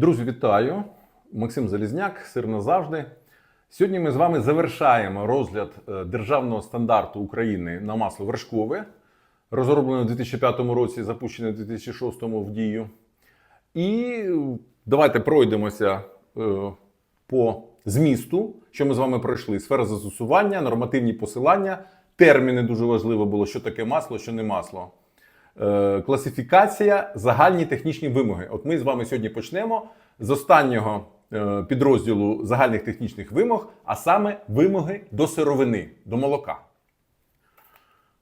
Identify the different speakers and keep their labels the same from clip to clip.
Speaker 1: Друзі, вітаю! Максим Залізняк, сир назавжди. Сьогодні ми з вами завершаємо розгляд е, державного стандарту України на масло вершкове, розроблене у 2005 році, запущене у 2006 в дію. І давайте пройдемося е, по змісту, що ми з вами пройшли: сфера застосування, нормативні посилання, терміни дуже важливо було, що таке масло, що не масло. Е, класифікація, загальні технічні вимоги. От ми з вами сьогодні почнемо з останнього е, підрозділу загальних технічних вимог, а саме вимоги до сировини, до молока.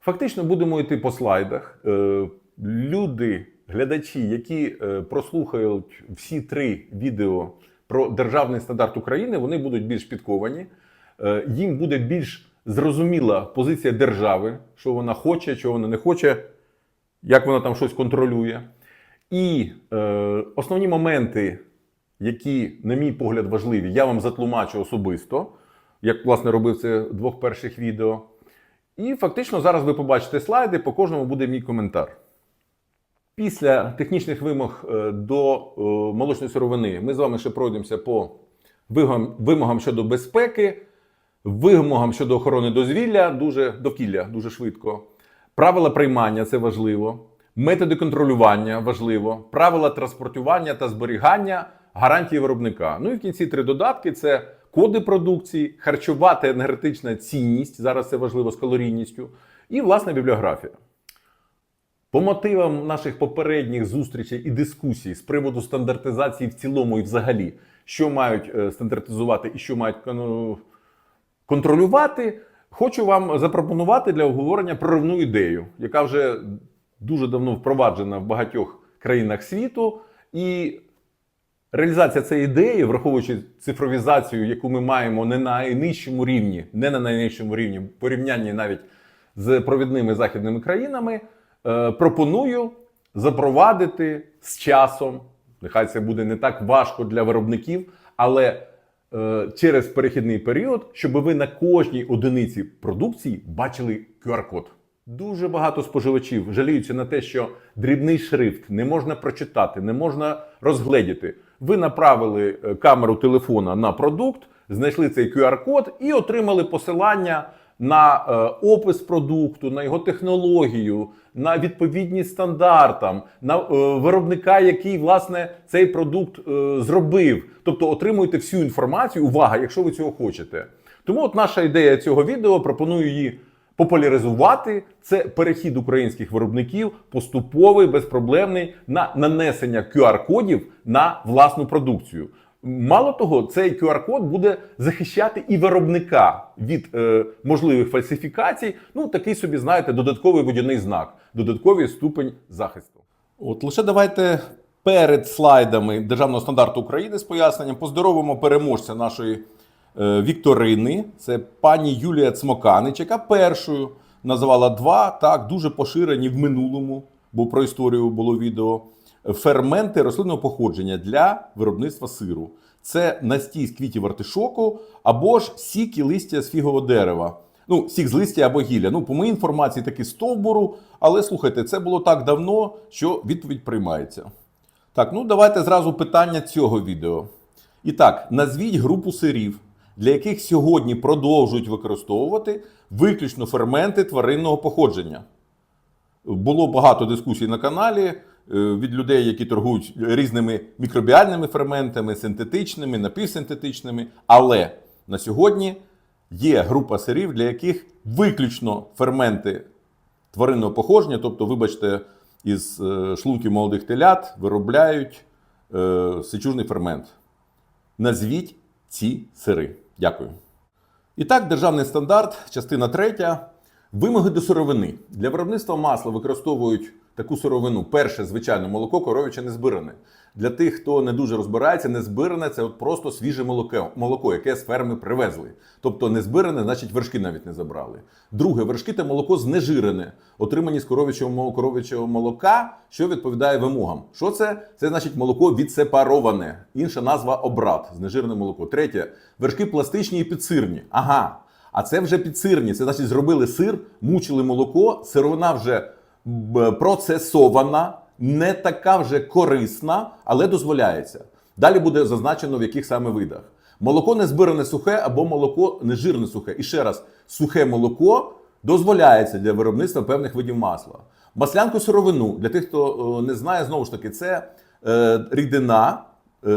Speaker 1: Фактично будемо йти по слайдах. Е, Люди, глядачі, які прослухають всі три відео про державний стандарт України, вони будуть більш підковані. Їм буде більш зрозуміла позиція держави, що вона хоче, що вона не хоче, як вона там щось контролює. І е, основні моменти, які, на мій погляд, важливі, я вам затлумачу особисто, як власне робив це в двох перших відео. І фактично зараз ви побачите слайди, по кожному буде мій коментар. Після технічних вимог е, до е, молочної сировини ми з вами ще пройдемося по вимогам, щодо безпеки, вимогам щодо охорони дозвілля, дуже довкілля, дуже швидко. Правила приймання це важливо, методи контролювання важливо, правила транспортування та зберігання, гарантії виробника. Ну і в кінці три додатки: це коди продукції, харчова та енергетична цінність. Зараз це важливо з калорійністю, і власне бібліографія. По мотивам наших попередніх зустрічей і дискусій з приводу стандартизації в цілому і взагалі, що мають е, стандартизувати і що мають контролювати, хочу вам запропонувати для обговорення проривну ідею, яка вже дуже давно впроваджена в багатьох країнах світу. І реалізація цієї ідеї, враховуючи цифровізацію, яку ми маємо не на найнижчому рівні, не на найнижчому рівні, порівнянні навіть з провідними західними країнами, е, пропоную запровадити з часом. Нехай це буде не так важко для виробників, але через перехідний період, щоб ви на кожній одиниці продукції бачили QR-код. Дуже багато споживачів жаліються на те, що дрібний шрифт не можна прочитати, не можна розгледіти. Ви направили е, камеру телефона на продукт, знайшли цей QR-код і отримали посилання на е, опис продукту, на його технологію, на відповідність стандартам, на е, виробника, який власне цей продукт е, зробив. Тобто отримуєте всю інформацію. Увага, якщо ви цього хочете. Тому от наша ідея цього відео пропоную її популяризувати. Це перехід українських виробників поступовий, безпроблемний на нанесення QR-кодів на власну продукцію. Мало того, цей QR-код буде захищати і виробника від е, можливих фальсифікацій. Ну, такий собі, знаєте, додатковий водяний знак, додатковий ступень захисту. От лише давайте перед слайдами державного стандарту України з поясненням поздоровимо переможця нашої е, вікторини. Це пані Юлія Цмоканич, яка першою називала два так дуже поширені в минулому, бо про історію було відео. Ферменти рослинного походження для виробництва сиру. Це настій з квітів артишоку або ж сік і листя з фігового дерева. Ну, сік з листя або гілля. Ну, по моїй інформації, таки стовбуру. Але слухайте, це було так давно, що відповідь приймається. Так, ну давайте зразу питання цього відео. І так, назвіть групу сирів, для яких сьогодні продовжують використовувати виключно ферменти тваринного походження. Було багато дискусій на каналі від людей, які торгують різними мікробіальними ферментами, синтетичними, напівсинтетичними. Але на сьогодні є група сирів, для яких виключно ферменти тваринного походження, тобто, вибачте, із е, шлунків молодих телят виробляють е, сечужний фермент. Назвіть ці сири. Дякую. І так, державний стандарт, частина третя. Вимоги до сировини. Для виробництва масла використовують таку сировину. Перше, звичайно, молоко коров'яче не збиране. Для тих, хто не дуже розбирається, не збиране це от просто свіже молоко, молоко, яке з ферми привезли. Тобто не збиране, значить вершки навіть не забрали. Друге, вершки та молоко знежирене, отримані з коров'ячого коров'ячого молока, що відповідає вимогам. Що це? Це значить молоко відсепароване. Інша назва обрат, знежирене молоко. Третє, вершки пластичні і підсирні. Ага. А це вже підсирні. Це значить, зробили сир, мучили молоко, сировина вже процесована, не така вже корисна, але дозволяється. Далі буде зазначено, в яких саме видах. Молоко не збиране сухе або молоко не жирне сухе. І ще раз, сухе молоко дозволяється для виробництва певних видів масла. Маслянку сировину, для тих, хто е, не знає, знову ж таки, це е, рідина, е,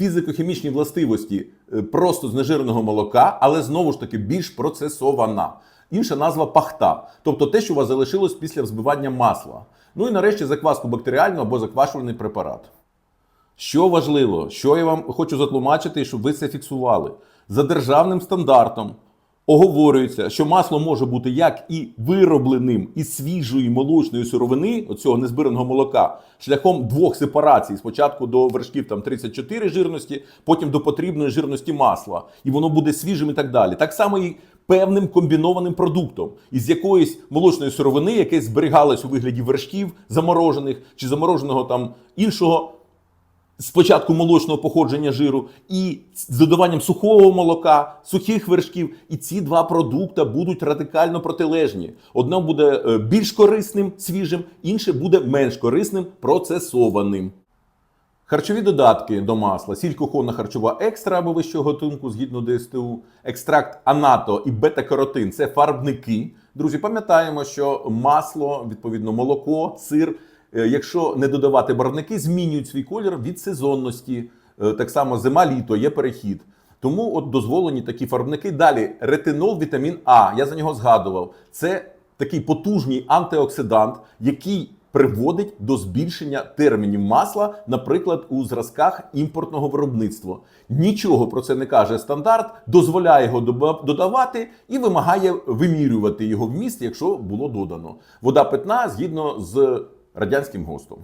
Speaker 1: фізико-хімічні властивості е, просто з нежирного молока, але знову ж таки більш процесована. Інша назва пахта, тобто те, що у вас залишилось після взбивання масла. Ну і нарешті закваску бактеріальну або заквашувальний препарат. Що важливо, що я вам хочу затлумачити, щоб ви це фіксували. За державним стандартом оговорюється, що масло може бути як і виробленим із свіжої молочної сировини, оцього незбираного молока, шляхом двох сепарацій. Спочатку до вершків там 34 жирності, потім до потрібної жирності масла. І воно буде свіжим і так далі. Так само і певним комбінованим продуктом із якоїсь молочної сировини, яке зберігалось у вигляді вершків заморожених чи замороженого там іншого спочатку молочного походження жиру, і з додаванням сухого молока, сухих вершків. І ці два продукти будуть радикально протилежні. Одне буде е, більш корисним, свіжим, інше буде менш корисним, процесованим. Харчові додатки до масла, сіль кухонна харчова екстра або вищого готунку згідно ДСТУ, екстракт анато і бета-каротин це фарбники. Друзі, пам'ятаємо, що масло, відповідно, молоко, сир, е, якщо не додавати барвники, змінюють свій колір від сезонності. Е, Так само зима, літо є перехід. Тому от дозволені такі фарбники. Далі ретинол, вітамін А. Я за нього згадував. Це такий потужний антиоксидант, який приводить до збільшення термінів масла, наприклад, у зразках імпортного виробництва. Нічого про це не каже стандарт, дозволяє його додавати і вимагає вимірювати його вміст, якщо було додано. Вода питна згідно з радянським ГОСТом.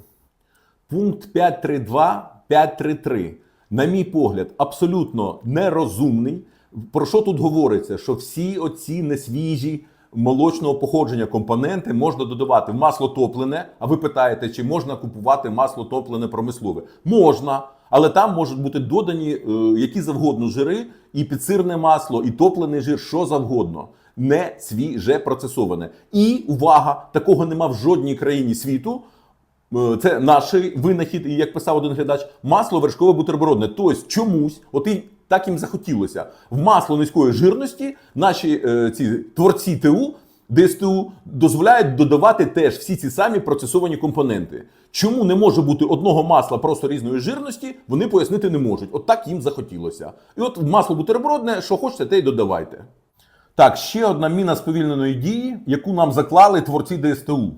Speaker 1: Пункт 5.3.2, 5.3.3, на мій погляд, абсолютно нерозумний. Про що тут говориться? Що всі оці несвіжі молочного походження компоненти можна додавати в масло топлене. А ви питаєте, чи можна купувати масло топлене промислове? Можна, але там можуть бути додані е, які завгодно жири, і підсирне масло, і топлений жир, що завгодно. Не свіже процесоване. І увага, такого нема в жодній країні світу. Е, Це наш винахід, і як писав один глядач, масло вершкове бутербродне. Тобто чомусь, от так їм захотілося. В масло низької жирності наші е, ці творці ТУ, ДСТУ дозволяють додавати теж всі ці самі процесовані компоненти. Чому не може бути одного масла просто різної жирності, вони пояснити не можуть. От так їм захотілося. І от масло бутербродне, що хочете, те й додавайте. Так, ще одна міна сповільненої дії, яку нам заклали творці ДСТУ.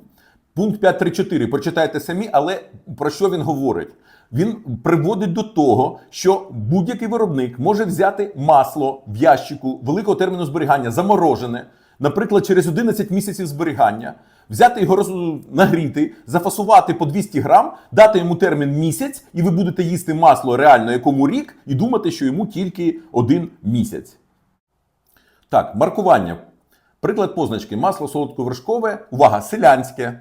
Speaker 1: Пункт 5.3.4. Прочитайте самі, але про що він говорить? Він приводить до того, що будь-який виробник може взяти масло в ящику великого терміну зберігання, заморожене, наприклад, через 11 місяців зберігання, взяти його нагріти, зафасувати по 200 грам, дати йому термін місяць, і ви будете їсти масло реально якому рік, і думати, що йому тільки один місяць. Так, маркування. Приклад позначки масло солодковершкове, увага, селянське.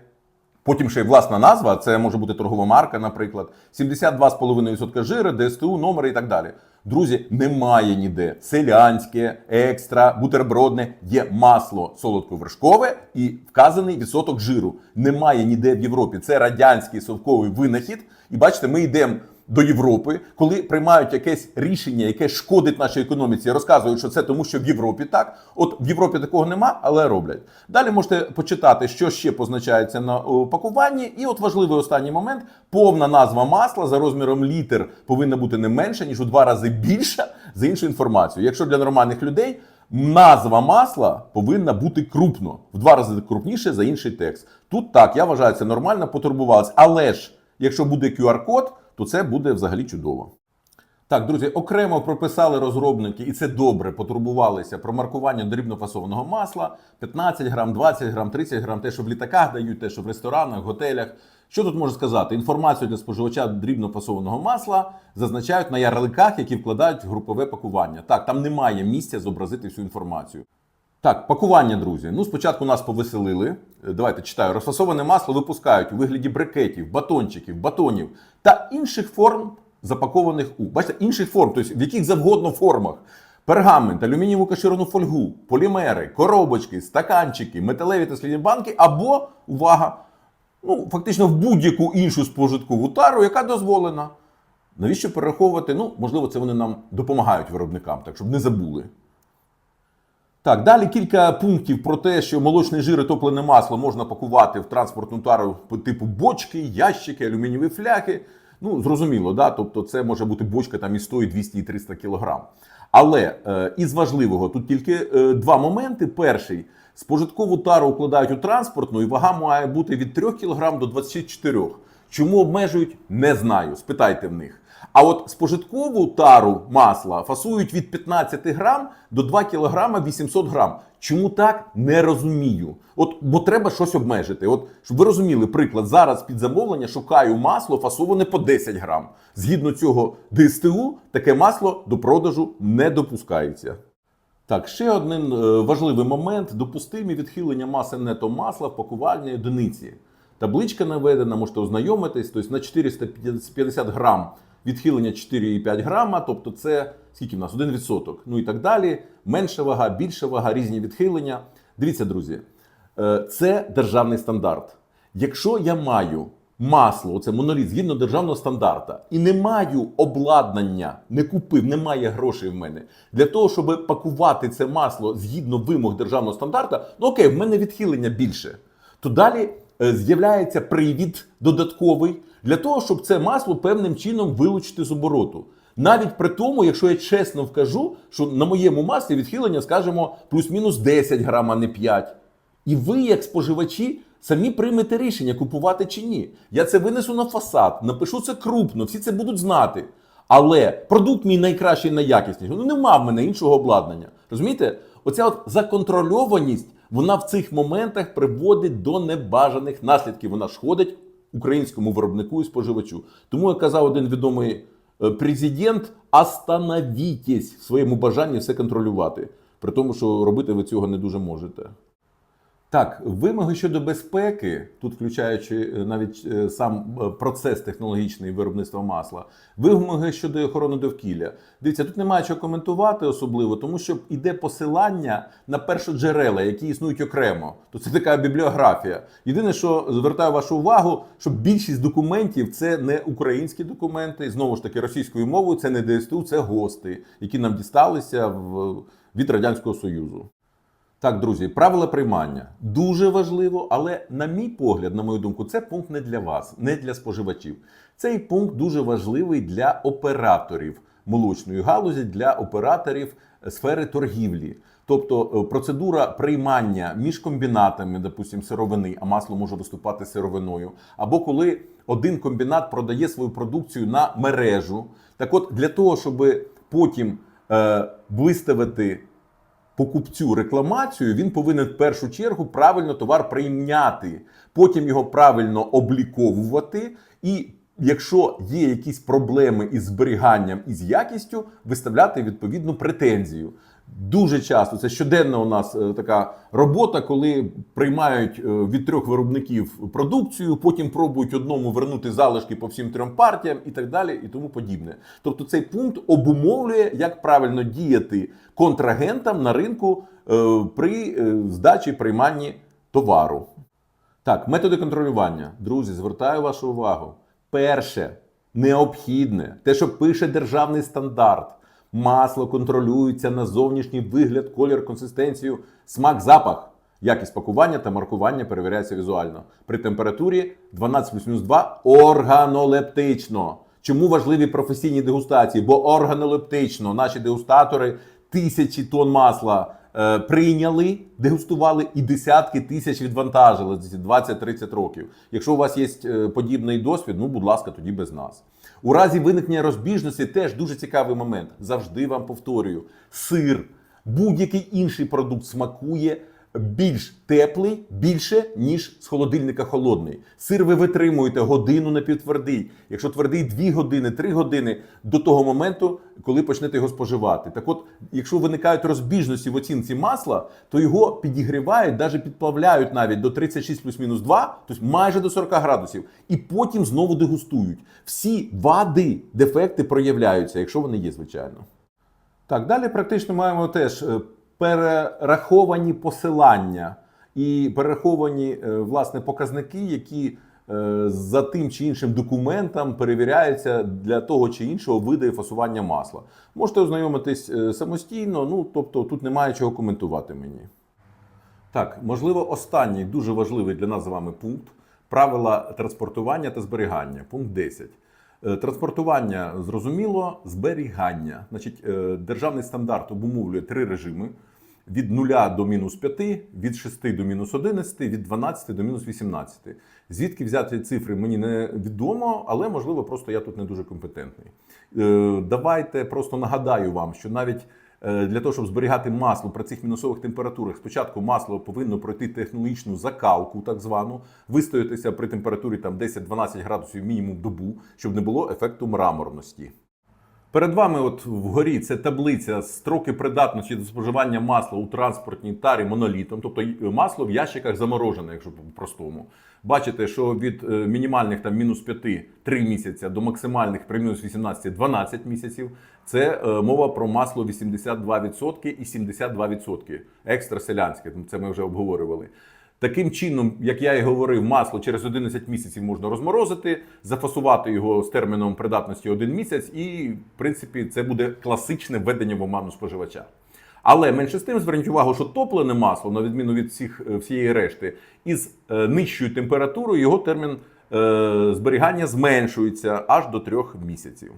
Speaker 1: Потім ще й власна назва, це може бути торгова марка, наприклад, 72,5% жири, ДСТУ, номери і так далі. Друзі, немає ніде. Селянське, екстра, бутербродне, є масло солодковершкове і вказаний відсоток жиру. Немає ніде в Європі. Це радянський совковий винахід. І бачите, ми йдемо до Європи, коли приймають якесь рішення, яке шкодить нашій економіці, розказують, що це тому, що в Європі так. От в Європі такого нема, але роблять. Далі можете почитати, що ще позначається на о, пакуванні. І от важливий останній момент: повна назва масла за розміром літр повинна бути не менша, ніж у два рази більша за іншу інформацію. Якщо для нормальних людей. Назва масла повинна бути крупно, в два рази крупніше за інший текст. Тут так, я вважаю, це нормально, потурбувалися. Але ж, якщо буде QR-код, то це буде взагалі чудово. Так, друзі, окремо прописали розробники, і це добре, потурбувалися про маркування дрібнофасованого масла 15 грам, 20 грам, 30 грам, те, що в літаках дають, те, що в ресторанах, готелях. Що тут можу сказати? Інформацію для споживача дрібнофасованого масла зазначають на ярликах, які вкладають в групове пакування. Так, там немає місця зобразити всю інформацію. Так, пакування, друзі. Ну, спочатку нас повеселили. Е, Давайте читаю. Розфасоване масло випускають у вигляді брикетів, батончиків, батонів та інших форм, запакованих у. Бачите, інших форм, тобто в яких завгодно формах. Пергамент, алюмінієву каширну фольгу, полімери, коробочки, стаканчики, металеві та скляні банки або, увага, ну, фактично в будь-яку іншу спожиткову тару, яка дозволена. Навіщо перераховувати? Ну, можливо, це вони нам допомагають виробникам, так щоб не забули. Так, далі кілька пунктів про те, що молочний жир і топлене масло можна пакувати в транспортну тару по типу бочки, ящики, алюмінієві фляги. Ну, зрозуміло, да? тобто це може бути бочка там і 100, і 200, і 300 кілограм. Але е, із важливого тут тільки е, два моменти. Перший спожиткову тару укладають у транспортну, і вага має бути від 3 кг до 24 Чому обмежують, не знаю. Спитайте в них. А от спожиткову тару масла фасують від 15 грам до 2 кг 800 грам. Чому так? Не розумію. От, бо треба щось обмежити. От, щоб ви розуміли, приклад, зараз під замовлення шукаю масло фасоване по 10 грам. Згідно цього ДСТУ, таке масло до продажу не допускається. Так, ще один е, важливий момент: допустимі відхилення маси нето масла в пакувальній одиниці. Табличка наведена, можете ознайомитись, тобто на 450 грам відхилення 4,5 грама, тобто це скільки в нас? 1%. Ну і так далі. Менша вага, більша вага, різні відхилення. Дивіться, друзі, е, це державний стандарт. Якщо я маю масло, оце моноліт згідно державного стандарта, і не маю обладнання, не купив, немає грошей в мене для того, щоб пакувати це масло згідно вимог державного стандарта, ну окей, в мене відхилення більше. То далі з'являється привід додатковий для того, щоб це масло певним чином вилучити з обороту. Навіть при тому, якщо я чесно вкажу, що на моєму маслі відхилення, скажімо, плюс-мінус 10 грам, а не 5. І ви, як споживачі, самі приймете рішення, купувати чи ні. Я це винесу на фасад, напишу це крупно, всі це будуть знати. Але продукт мій найкращий, найякісніший. Ну нема в мене іншого обладнання. Розумієте? Оця от законтрольованість, вона в цих моментах приводить до небажаних наслідків. Вона шкодить українському виробнику і споживачу. Тому як казав один відомий е, президент, остановітесь в своєму бажанні все контролювати. При тому, що робити ви цього не дуже можете. Так, вимоги щодо безпеки, тут включаючи е, навіть е, сам е, процес технологічний виробництва масла, вимоги щодо охорони довкілля. Дивіться, тут немає чого коментувати особливо, тому що йде посилання на першоджерела, які існують окремо. То це така бібліографія. Єдине, що звертаю вашу увагу, що більшість документів це не українські документи, знову ж таки, російською мовою, це не ДСТУ, це ГОСТи, які нам дісталися в, від Радянського Союзу. Так, друзі, правила приймання дуже важливо, але, на мій погляд, на мою думку, це пункт не для вас, не для споживачів. Цей пункт дуже важливий для операторів молочної галузі, для операторів сфери торгівлі. Тобто е, процедура приймання між комбінатами, допустим, сировини, а масло може виступати сировиною, або коли один комбінат продає свою продукцію на мережу. Так от, для того, щоб потім е, виставити покупцю рекламацію, він повинен в першу чергу правильно товар прийняти, потім його правильно обліковувати. І якщо є якісь проблеми із зберіганням і з якістю, виставляти відповідну претензію. Дуже часто це щоденна у нас е, така робота, коли приймають е, від трьох виробників продукцію, потім пробують одному вернути залишки по всім трьом партіям і так далі, і тому подібне. Тобто цей пункт обумовлює, як правильно діяти контрагентам на ринку е, при здачі прийманні товару. Так, методи контролювання. Друзі, звертаю вашу увагу. Перше, необхідне, те, що пише державний стандарт. Масло контролюється на зовнішній вигляд, колір, консистенцію, смак, запах. Якість пакування та маркування перевіряється візуально. При температурі 12 плюс 2 органолептично. Чому важливі професійні дегустації? Бо органолептично наші дегустатори тисячі тонн масла прийняли, дегустували і десятки тисяч відвантажили за ці 20-30 років. Якщо у вас є е, подібний досвід, ну будь ласка, тоді без нас. У разі виникнення розбіжності теж дуже цікавий момент. Завжди вам повторюю: сир, будь-який інший продукт смакує більш теплий, більше, ніж з холодильника холодний. Сир ви витримуєте годину напівтвердий. Якщо твердий 2 години, 3 години до того моменту, коли почнете його споживати. Так от, якщо виникають розбіжності в оцінці масла, то його підігрівають, навіть підплавляють навіть до 36 плюс-мінус 2, тобто майже до 40 градусів, і потім знову дегустують. Всі вади, дефекти проявляються, якщо вони є, звичайно. Так, далі практично маємо теж е, перераховані посилання і перераховані е, власне показники, які е, за тим чи іншим документом перевіряється для того чи іншого виду і фасування масла. Можете ознайомитись е, самостійно, ну тобто тут немає чого коментувати мені. Так, можливо, останній дуже важливий для нас з вами пункт правила транспортування та зберігання. Пункт 10. Е, Транспортування зрозуміло, зберігання. Значить, е, державний стандарт обумовлює три режими: від 0 до мінус 5, від 6 до мінус 11, від 12 до мінус 18. Звідки взяти цифри, мені не відомо, але можливо, просто я тут не дуже компетентний. Е, Давайте просто нагадаю вам, що навіть для того, щоб зберігати масло при цих мінусових температурах, спочатку масло повинно пройти технологічну закалку, так звану, вистоятися при температурі там 10-12 градусів мінімум добу, щоб не було ефекту мраморності. Перед вами, от вгорі, це таблиця строки придатності до споживання масла у транспортній тарі монолітом, тобто масло в ящиках заморожене, якщо по-простому. Бачите, що від е, мінімальних там мінус 5 3 місяця до максимальних при мінус 18 12 місяців. Це е, мова про масло 82% і 72%. Екстраселянське, це ми вже обговорювали. Таким чином, як я і говорив, масло через 11 місяців можна розморозити, зафасувати його з терміном придатності один місяць, і в принципі це буде класичне введення в оману споживача. Але менше з тим зверніть увагу, що топлене масло, на відміну від всіх, е, всієї решти, із е, нижчою температурою його термін е, зберігання зменшується аж до трьох місяців.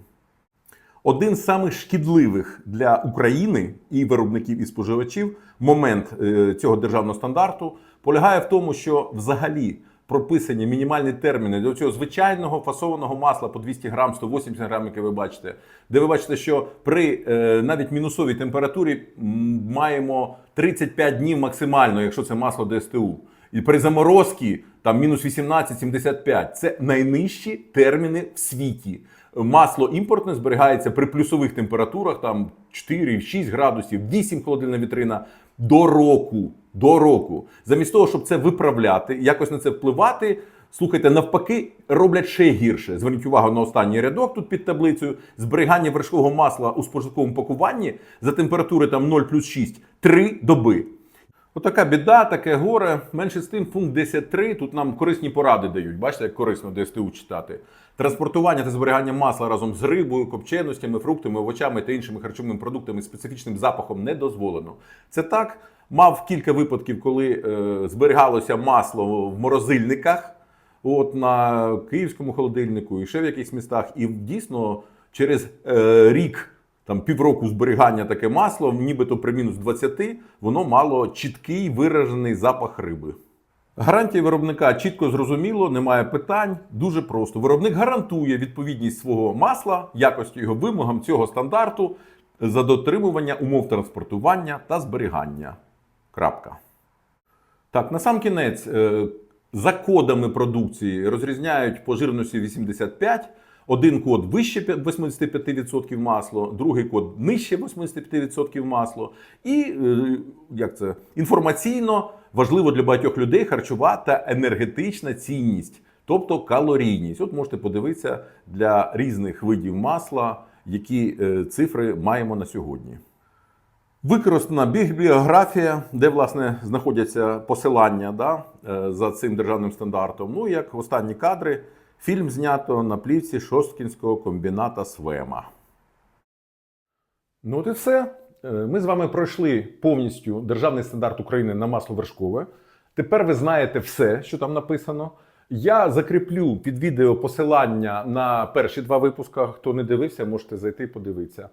Speaker 1: Один з самих шкідливих для України і виробників і споживачів момент е, цього державного стандарту полягає в тому, що взагалі прописані мінімальні терміни для цього звичайного фасованого масла по 200 грам, 180 грам, яке ви бачите, де ви бачите, що при е, навіть мінусовій температурі маємо 35 днів максимально, якщо це масло ДСТУ. І при заморозці там мінус 18-75 це найнижчі терміни в світі. Масло імпортне зберігається при плюсових температурах, там 4-6 градусів, 8 холодильна вітрина до року. До року. Замість того, щоб це виправляти, якось на це впливати. Слухайте, навпаки, роблять ще гірше. Зверніть увагу на останній рядок тут під таблицею. Зберігання вершкового масла у спожитковому пакуванні за температури там 0 плюс 6 3 доби. Отака біда, таке горе. Менше з тим, пункт 10.3. Тут нам корисні поради дають. Бачите, як корисно ДСТУ читати. Транспортування та зберігання масла разом з рибою, копченостями, фруктами, овочами та іншими харчовими продуктами з специфічним запахом не дозволено. Це так. Мав кілька випадків, коли е, зберігалося масло в морозильниках, от на київському холодильнику і ще в якихось містах. І дійсно через е, рік там півроку зберігання таке масло, нібито при мінус 20, воно мало чіткий виражений запах риби. Гарантія виробника чітко зрозуміло, немає питань. Дуже просто. Виробник гарантує відповідність свого масла, якості його вимогам цього стандарту за дотримування умов транспортування та зберігання. Крапка. Так, на сам кінець, е, за кодами продукції розрізняють по жирності 85. Один код вище 85% масло, другий код нижче 85% масло. І е, як це інформаційно важливо для багатьох людей харчова та енергетична цінність, тобто калорійність. От можете подивитися для різних видів масла, які е, цифри маємо на сьогодні. Використана бібліографія, де власне знаходяться посилання да, е, за цим державним стандартом. Ну, як останні кадри, фільм знято на плівці Шосткінського комбіната Свема. Ну, от і все. Е, Ми з вами пройшли повністю державний стандарт України на масло вершкове. Тепер ви знаєте все, що там написано. Я закріплю під відео посилання на перші два випуска. Хто не дивився, можете зайти і подивитися.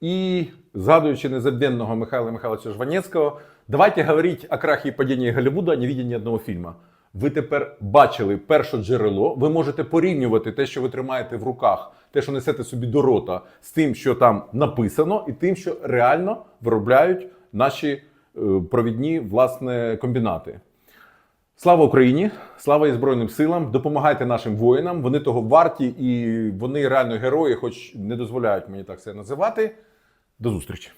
Speaker 1: І згадуючи незабвенного Михайла Михайловича Жванецького, давайте говорити о крахі і падінні Голлівуда, не видінні одного фільму. Ви тепер бачили перше джерело. Ви можете порівнювати те, що ви тримаєте в руках, те, що несете собі до рота, з тим, що там написано, і тим, що реально виробляють наші е, провідні власне комбінати. Слава Україні! Слава і Збройним силам! Допомагайте нашим воїнам. Вони того варті і вони реально герої, хоч не дозволяють мені так це називати. До зустрічі!